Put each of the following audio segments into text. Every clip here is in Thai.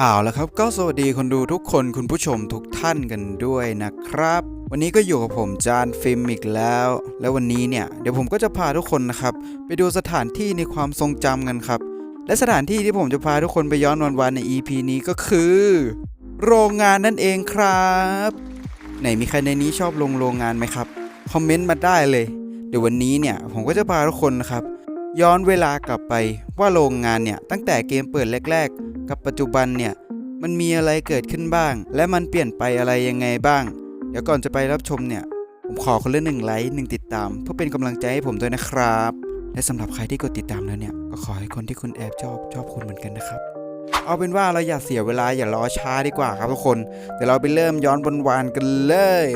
อ้าวแล้วครับก็สวัสดีคนดูทุกคนคุณผู้ชมทุกท่านกันด้วยนะครับ วันนี้ก็อยู่กับผมจานฟิล์มอีกแล้ว แล้ววันนี้เนี่ยเดี๋ยวผมก็จะพาทุกคนนะครับ ไปดูสถานที่ในความทรงจำกันครับ และสถานที่ที่ผมจะพาทุกคนไปย้อนวันๆใน EP นี้ก็คือ โรงงานนั่นเองครับ ไหนมีใครในนี้ชอบลงโรงงานไหมครับคอมเมนต์มาได้เลย เดี๋ยววันนี้เนี่ยผมก็จะพาทุกคนนะครับย้อนเวลากลับไปว่าโรงงานเนี่ยตั้งแต่เกมเปิดแรก ๆ กับปัจจุบันเนี่ย มันมีอะไรเกิดขึ้นบ้าง และมันเปลี่ยนไปอะไรยังไงบ้าง เดี๋ยวก่อนจะไปรับชมเนี่ย ผมขอคนละหนึ่งไลค์หนึ่งติดตาม เพื่อเป็นกำลังใจให้ผมด้วยนะครับ และสำหรับใครที่กดติดตามแล้วเนี่ย ก็ขอให้คนที่คุณแอบชอบชอบคุณเหมือนกันนะครับ เอาเป็นว่าเราอย่าเสียเวลาอย่ารอช้าดีกว่าครับทุกคน เดี๋ยวเราไปเริ่มย้อนบนวานกันเลย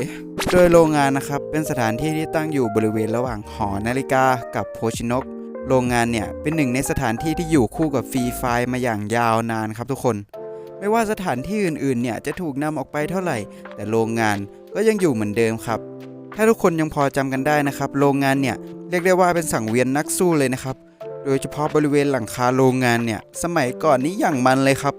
โดยโรงงานนะครับเป็นสถานที่ที่ตั้งอยู่บริเวณระหว่างหอนาฬิกากับโพชินก โรงงานเนี่ยเป็นหนึ่งในสถานที่ที่อยู่คู่กับฟรีไฟล์มาอย่างยาวนานครับทุกคน ไม่ว่าสถานที่อื่นๆเนี่ยจะถูกนำออกไปเท่าไหร่ แต่โรงงานก็ยังอยู่เหมือนเดิมครับ ถ้าทุกคนยังพอจำกันได้นะครับ โรงงานเนี่ยเรียกได้ว่าเป็นสังเวียนนักสู้เลยนะครับ โดยเฉพาะบริเวณหลังคาโรงงานเนี่ยสมัยก่อนนี้อย่างมันเลยครับ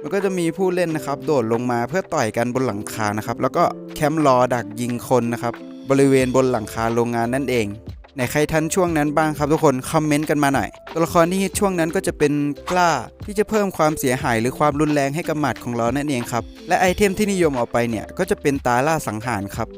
มันก็จะมีผู้เล่นนะครับโดดลงมาเพื่อต่อยกันบนหลังคานะครับแล้วก็แคมป์รอดักยิงคนนะครับบริเวณบนหลังคาโรงงานนั่นเอง ไหนใครทันช่วงนั้นบ้างครับทุกคนคอมเมนต์กันมาหน่อย ตัวละครที่ฮิตช่วงนั้นก็จะเป็นกล้าที่จะเพิ่มความเสียหายหรือความรุนแรงให้กับหมัดของเรานั่นเองครับ และไอเทมที่นิยมเออกไปเนี่ยก็จะเป็นตาล่าสังหารครับ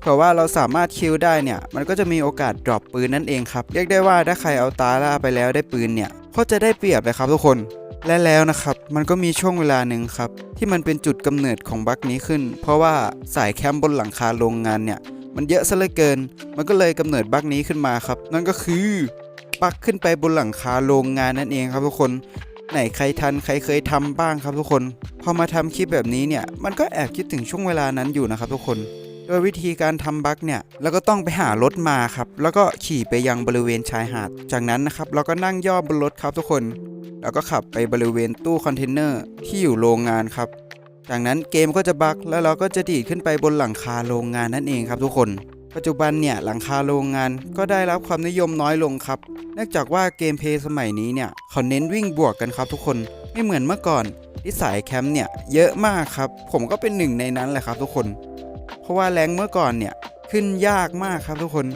เพราะว่าเราสามารถคิวได้เนี่ยมันก็จะมีโอกาสดรอปปืนนั่นเองครับเรียกได้ว่าถ้าใครเอาตาล่าไปแล้วได้ปืนเนี่ยก็จะได้เปรียบเลยครับทุกคนและแล้วนะครับ มันก็มีช่วงเวลาหนึ่งครับ ที่มันเป็นจุดกำเนิดของบั๊กนี้ขึ้น เพราะว่าสายแคมป์บนหลังคาโรงงานเนี่ย มันเยอะซะเหลือเกิน มันก็เลยกำเนิดบั๊กนี้ขึ้นมาครับ นั่นก็คือบักขึ้นไปบนหลังคาโรงงานนั่นเองครับทุกคนไหนใครทันใครเคยทำบ้างครับทุกคน พอมาทำคลิปแบบนี้เนี่ยมันก็แอบคิดถึงช่วงเวลานั้นอยู่นะครับทุกคนโดยวิธีการทำบั๊กเนี่ยเราก็ต้องไปหารถมาครับ แล้วก็ขี่ไปยังบริเวณชายหาด จากนั้นนะครับเราก็นั่งย่อบนรถครับทุกคน แล้วก็ขับไปบริเวณตู้คอนเทนเนอร์ที่อยู่โรงงานครับ จากนั้นเกมก็จะบั๊กแล้วเราก็จะดีดขึ้นไปบนหลังคาโรงงานนั่นเองครับทุกคน ปัจจุบันเนี่ยหลังคาโรงงานก็ได้รับความนิยมน้อยลงครับเนื่องจากว่าเกมเพย์สมัยนี้เนี่ยเขาเน้นวิ่งบวกกันครับทุกคนไม่เหมือนเมื่อก่อนที่สายแคมป์เนี่ยเยอะมากครับ ผมก็เป็นหนึ่งในนั้นแหละครับทุกคน เพราะว่าแรงเมื่อก่อนเนี่ยขึ้นยากมากครับทุกคน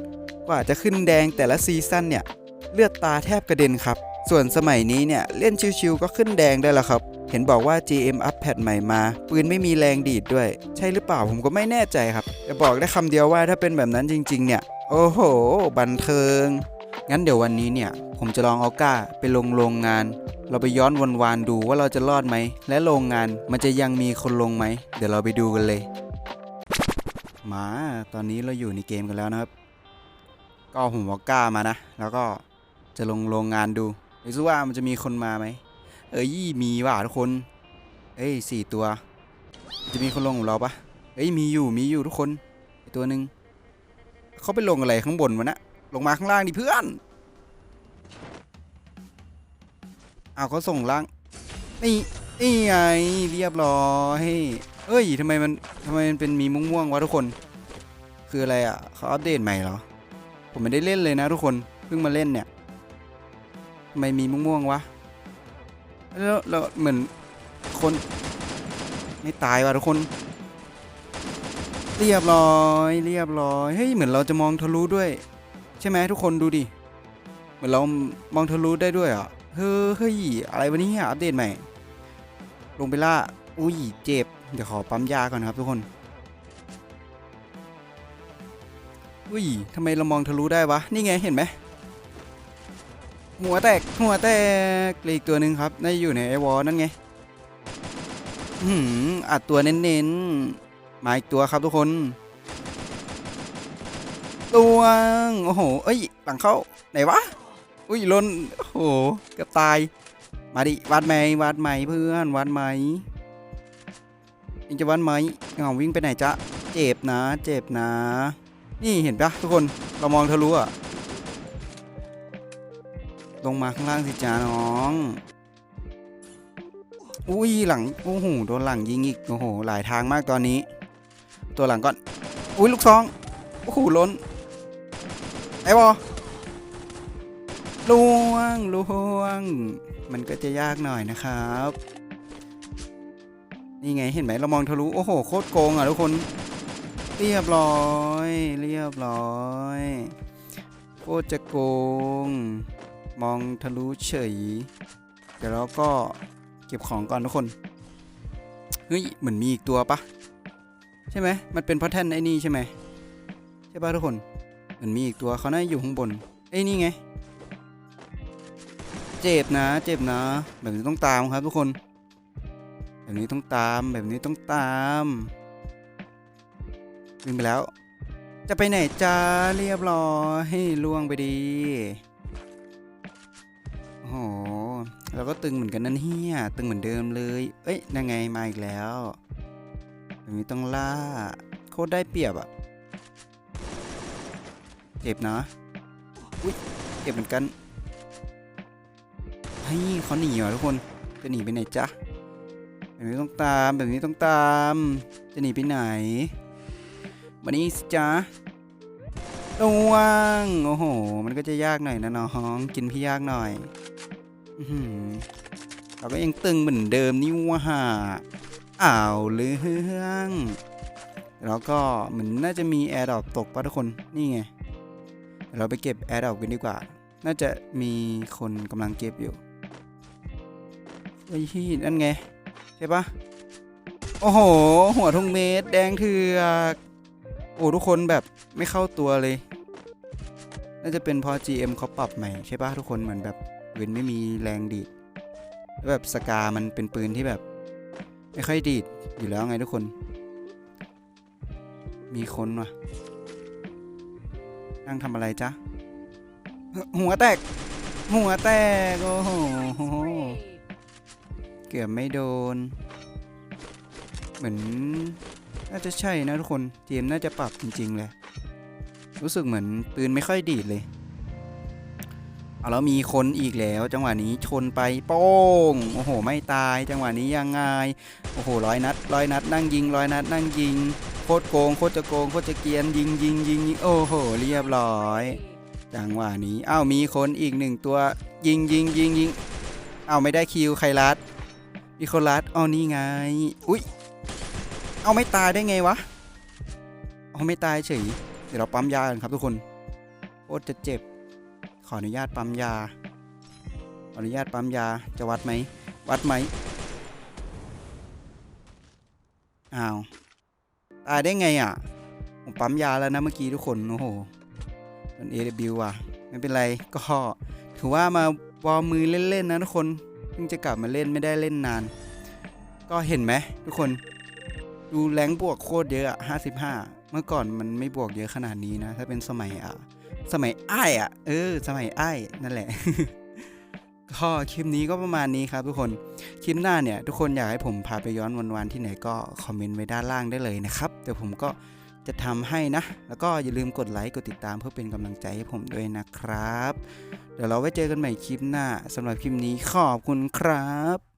กว่าจะขึ้นแดงแต่ละซีซั่นเนี่ยเลือดตาแทบกระเด็นครับ ส่วนสมัยนี้เนี่ยเล่นชิวๆก็ขึ้นแดงได้แล้วครับ เห็นบอกว่า GM อัปแพดใหม่มา ปืนไม่มีแรงดีดด้วย ใช่หรือเปล่าผมก็ไม่แน่ใจครับแต่บอกได้คำเดียวว่าถ้าเป็นแบบนั้นจริง ๆ เนี่ย โอ้โห บันเทิง งั้นเดี๋ยววันนี้เนี่ย ผมจะลองเอาก้าไปลงโรงงาน เราไปย้อนวันวานดูว่าเราจะรอดไหม และโรงงานมันจะยังมีคนลงไหม เดี๋ยวเราไปดูกันเลย มา ตอนนี้เราอยู่ในเกมกันแล้วนะครับ ก็ผมเอาก้ามานะ แล้วก็จะลงโรงงานดูไม่รู้ว่ามันจะมีคนมาไหม เอ้ยมีว่ะทุกคน เอ้ยสี่ตัว จะมีคนลงของเราปะเอ้ยมีอยู่มีอยู่ทุกคนตัวหนึ่งเขาไปลงอะไรข้างบนวะนะลงมาข้างล่างดิเพื่อนเอาเขาส่งล่างนี่นี่ไงเรียบร้อยเอ้ยทำไมมันทำไมมันเป็นมีม่วงๆวะทุกคน คืออะไรอะเขาอัปเดตใหม่เหรอผมไม่ได้เล่นเลยนะทุกคนเพิ่งมาเล่นเนี่ยทำไมมีม่วงๆวะ แล้วเราเหมือนคนไม่ตายว่ะทุกคน เรียบร้อย เรียบร้อยเฮ้ยเหมือนเราจะมองทะลุด้วย ใช่ไหมทุกคนดูดิเหมือนเรามองทะลุได้ด้วยอะเฮ้ยเฮ้ยอะไรวะเนี่อัปเดตใหม่ ลงไปล่าอุ้ยเจ็บ เดี๋ยวขอปั๊มยาก่อนครับทุกคน อุ้ยทำไมเรามองทะลุได้วะ นี่ไงเห็นไหม หัวแตกหัวแตกอีกตัวหนึ่งครับน่าอยู่ในไอวอลนั่นไงอื้อหืมอัดตัวเน้นๆมาอีกตัวครับทุกคนตัวงโอ้โห เอ้ย หลังเข้า ไหนวะ อุ้ยลนโอ้โห เกือบตาย มาดิวัดไหมวัดไหมเพื่อนวัดไหมยังจะวัดไหมเอาวิ่งไปไหนจ๊ะ เจ็บนะ เจ็บนะ นี่เห็นปะทุกคน เรามองทะลุอะ ลงมาข้างล่างสิจ้าน้อง อุ้ยหลัง โอ้โห โดนหลังยิงอีก โอ้โห หลายทางมากตอนนี้ ตัวหลังก่อน อุ้ยลูกซอง โอ้โหล้น ไอ้บอล่วงล่วง มันก็จะยากหน่อยนะครับ นี่ไงเห็นไหมเรามองทะลุ โอ้โห โคตรโกงอะทุกคน เรียบร้อย เรียบร้อย โคตรจะโกง มองทะลุเฉย เดี๋ยวเราก็เก็บของก่อนทุกคน เฮ้ย เหมือนมีอีกตัวปะใช่ไหม มันเป็นพราะแท่นไอ้นี่ใช่ไหมใช่ปะทุกคน เหมือนมีอีกตัวเขาน่าอยู่ข้างบนไอ้นี่ไง เจ็บนะ เจ็บนะ แบบนี้ต้องตามครับทุกคน แบบนี้ต้องตาม แบบนี้ต้องตามวิ่งไปแล้ว จะไปไหนจ้าเรียบร้อยล่วงไปดี อ้เราก็ตึงเหมือนกันนั่นเฮียตึงเหมือนเดิมเลย เอ้ยนั่งไงมาอีกแล้วแบบนี้ต้องล่า โคตรได้เปรียบอะเจ็บนะอุ้ยเจ็บเหมือนกันเฮ้ยเขาหนีเหรอทุกคนจะหนีไปไหนจ๊ะแบบนี้ต้องตามแบบนี้ต้องตาม จะหนีไปไหนมานี่สิจ๊ะระวังโอ้โห มันก็จะยากหน่อยนะน้อง กินพี่ยากหน่อย เราก็ยังตึงเหมือนเดิมนี่ว่าอ้าวเรื่องแล้วก็เหมือนน่าจะมีแอร์ดรอปตกป่ะทุกคนนี่ไง เราไปเก็บแอร์ดรอปกันดีกว่า น่าจะมีคนกำลังเก็บอยู่เฮ้ยนั่นไง ใช่ปะโอ้โห หัวทงเมตรแดงเถือกโอ้ทุกคนแบบไม่เข้าตัวเลย น่าจะเป็นเพราะ GM เขาปรับใหม่ใช่ปะทุกคนเหมือนแบบ ปืนไม่มีแรงดีดแล้วแบบสกา มันเป็นปืนที่แบบ ไม่ค่อยดีดอยู่แล้วไงทุกคน มีคนวะนั่งทำอะไรจ๊ะ หัวแตก หัวแตก โอ้โห เกือบไม่โดน เหมือน น่าจะใช่นะทุกคนเจมส์น่าจะปรับจริง ๆ เลย รู้สึกเหมือนปืนไม่ค่อยดีดเลย เอาแล้วมีคนอีกแล้ว จังหวะนี้ชนไปโป้งโอ้โห ไม่ตาย จังหวะนี้ยังไงโอ้โหร้อยนัดร้อยนัดนั่งยิงร้อยนัดนั่งยิงโคตรโกงโคตรจะโกงโคตรจะเกียนยิงยิงยิงโอ้โห เรียบร้อย จังหวะนี้อ้าวมีคนอีกหนึ่งตัว ยิงยิงยิงยิงอ้าวไม่ได้คิวใครรัดมีคนรัดอ๋อนี่ไงอุ้ยเอาไม่ตายได้ไงวะเอาไม่ตายเฉยเดี๋ยวเราปั๊มยากันครับทุกคนโคตรจะเจ็บ ออนุญาตปั๊มยา อนุญาตปั๊มยา จะวัดไหม วัดไหม อ้าว ตายได้ไงอะ ผมปั๊มยาแล้วนะเมื่อกี้ทุกคน โอ้โหมัน AW อะ ไม่เป็นไรก็ถือว่ามาวอร์มมือเล่นๆนะทุกคนเพิ่งจะกลับมาเล่นไม่ได้เล่นนาน ก็เห็นไหมทุกคน ดูแรงบวกโคตรเยอะอะ55เมื่อก่อนมันไม่บวกเยอะขนาดนี้นะ ถ้าเป็นสมัยอะ สมัยอ้ายอะ เออ สมัยอ้ายนั่นแหละก็คลิปนี้ก็ประมาณนี้ครับทุกคน คลิปหน้าเนี่ย ทุกคนอยากให้ผมพาไปย้อนวันๆที่ไหนก็คอมเมนต์ไว้ด้านล่างได้เลยนะครับ เดี๋ยวผมก็จะทำให้นะ แล้วก็อย่าลืมกดไลค์ กดติดตามเพื่อเป็นกำลังใจให้ผมด้วยนะครับ เดี๋ยวเราไว้เจอกันใหม่คลิปหน้าสำหรับคลิปนี้ขอบคุณครับ